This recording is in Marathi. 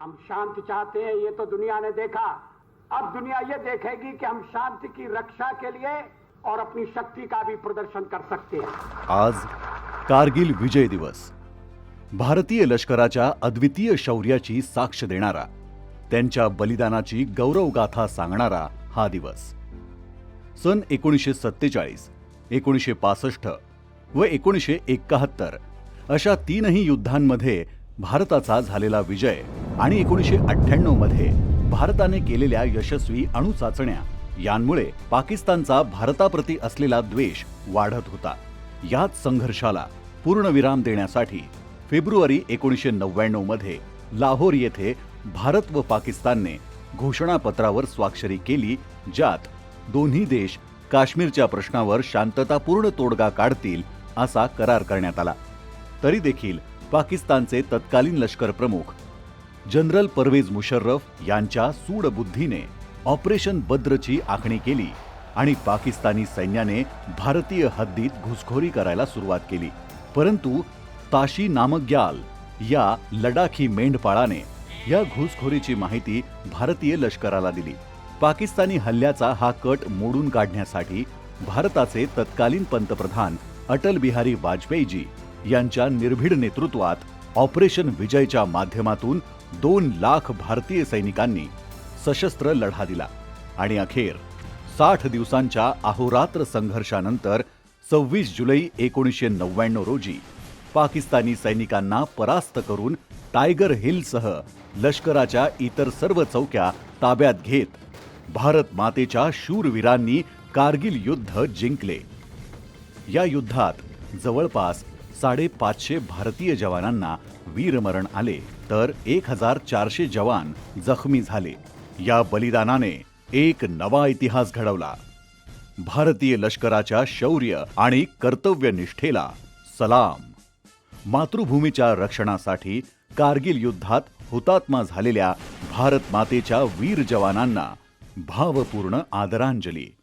हम शांति चाहते हैं, ये तो दुनिया ने देखा। अब दुनिया ये देखेगी कि हम शांति की रक्षा के लिए और अपनी शक्ति का भी प्रदर्शन कर सकते हैं। आज कारगिल विजय दिवस। भारतीय लष्कराच्या अद्वितीय शौर्याची साक्ष देणारा, त्यांच्या बलिदानाची गौरवगाथा सांगणारा हा दिवस. सन एकोणीसशे सत्तेचाळीस, एकोणीसशे पासष्ट व एकोणीसशे एकाहत्तर अशा तीनही युद्धांमध्ये भारताचा झालेला विजय आणि एकोणीसशे अठ्ठ्याण्णवमध्ये भारताने केलेल्या यशस्वी अणुचाचण्या यांमुळे पाकिस्तानचा भारताप्रती असलेला द्वेष वाढत होता. याच संघर्षाला पूर्णविराम देण्यासाठी फेब्रुवारी एकोणीसशे नव्याण्णवमध्ये लाहोर येथे भारत व पाकिस्तानने घोषणापत्रावर स्वाक्षरी केली ज्यात दोन्ही देश काश्मीरच्या प्रश्नावर शांततापूर्ण तोडगा काढतील असा करार करण्यात आला. तरी देखील पाकिस्तानचे तत्कालीन लष्कर प्रमुख जनरल परवेज मुशर्रफ यांच्या सूडबुद्धीने ऑपरेशन बद्रची आखणी केली आणि पाकिस्तानी सैन्याने भारतीय हद्दीत घुसखोरी करायला सुरुवात केली. परंतु ताशी नामग्याल या लडाखी मेंढपाळाने या घुसखोरीची माहिती भारतीय लष्कराला दिली. पाकिस्तानी हल्ल्याचा हा कट मोडून काढण्यासाठी भारताचे तत्कालीन पंतप्रधान अटल बिहारी वाजपेयीजी यांच्या निर्भीड नेतृत्वात ऑपरेशन विजयच्या माध्यमातून दोन लाख भारतीय सैनिकांनी सशस्त्र लढा दिला. आणि अखेर साठ दिवसांच्या अहोरात्र संघर्षानंतर सव्वीस जुलै एकोणीसशे नव्याण्णव रोजी पाकिस्तानी सैनिकांना परास्त करून टायगर हिलसह लष्कराच्या इतर सर्व चौक्या ताब्यात घेत भारत मातेच्या शूरवीरांनी कारगिल युद्ध जिंकले. या युद्धात जवळपास साडेपाचशे भारतीय जवानांना वीरमरण आले तर एक हजार चारशे जवान जखमी झाले. या बलिदानाने एक नवा इतिहास घडवला. भारतीय लष्कराच्या शौर्य आणि कर्तव्यनिष्ठेला सलाम. मातृभूमीच्या रक्षणासाठी कारगिल युद्धात हुतात्मा झालेल्या भारत मातेच्या वीर जवानांना भावपूर्ण आदरांजली.